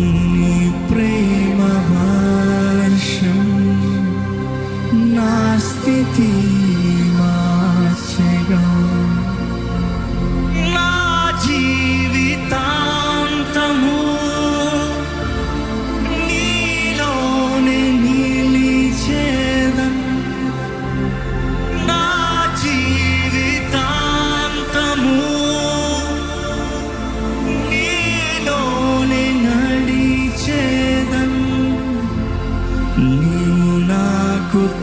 నీ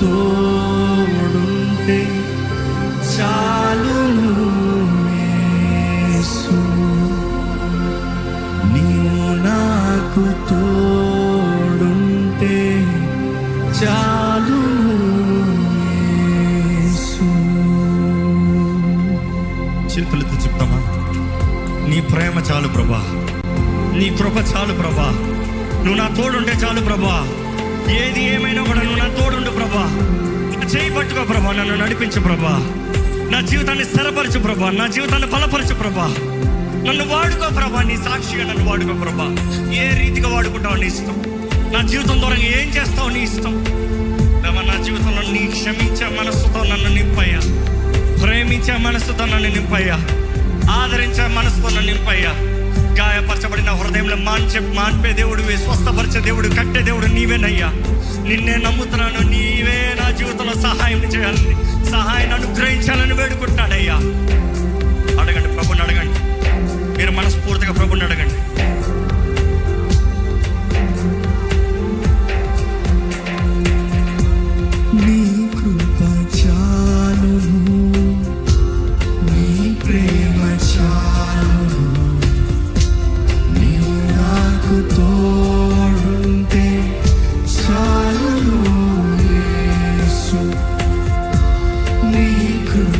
తోడుంటే చాలును యేసు. నీవు నాకు తోడుంటే చాలు యేసు. చేతులెత్తి చెప్తామా నీ ప్రేమ చాలు ప్రభా నీ కృప చాలు ప్రభా. నువ్వు నా తోడుంటే చాలు ప్రభా. ఏది ఏమైనా కూడా చేయి పట్టుకో ప్రభా నన్ను నడిపించు ప్రభా. నా జీవితాన్ని స్థిరపరచు ప్రభా నా జీవితాన్ని బలపరచు ప్రభా. నన్ను వాడుకో ప్రభా నీ సాక్షిగా నన్ను వాడుకో ప్రభా. ఏ రీతిగా వాడుకుంటావు నీ ఇష్టం. నా జీవితం ద్వారా ఏం చేస్తావు నీ ఇష్టం. ప్రభా నా జీవితంలో నీ క్షమించే మనస్సుతో నన్ను నింపయ్యా. ప్రేమించే మనస్సుతో నన్ను నింపయ్యా. ఆదరించే మనసుతో నన్ను నింపయ్యా. గాయపరచబడిన హృదయంలో మాన్చే మాన్పే దేవుడు స్వస్థపరిచే దేవుడు కట్టే దేవుడు నీవేనయ్యా. నిన్నే నమ్ముతున్నాను నీవే జీవితంలో సహాయం చేయాలని సహాయాన్ని అనుగ్రహించాలని వేడుకుంటున్నాడయ్యా. అడగండి ప్రభుని అడగండి. మీరు మనస్ఫూర్తిగా ప్రభుని అడగండి. నీ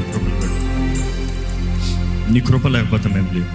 నీ కృప నీ కృప లేకపోతే మేము లేవు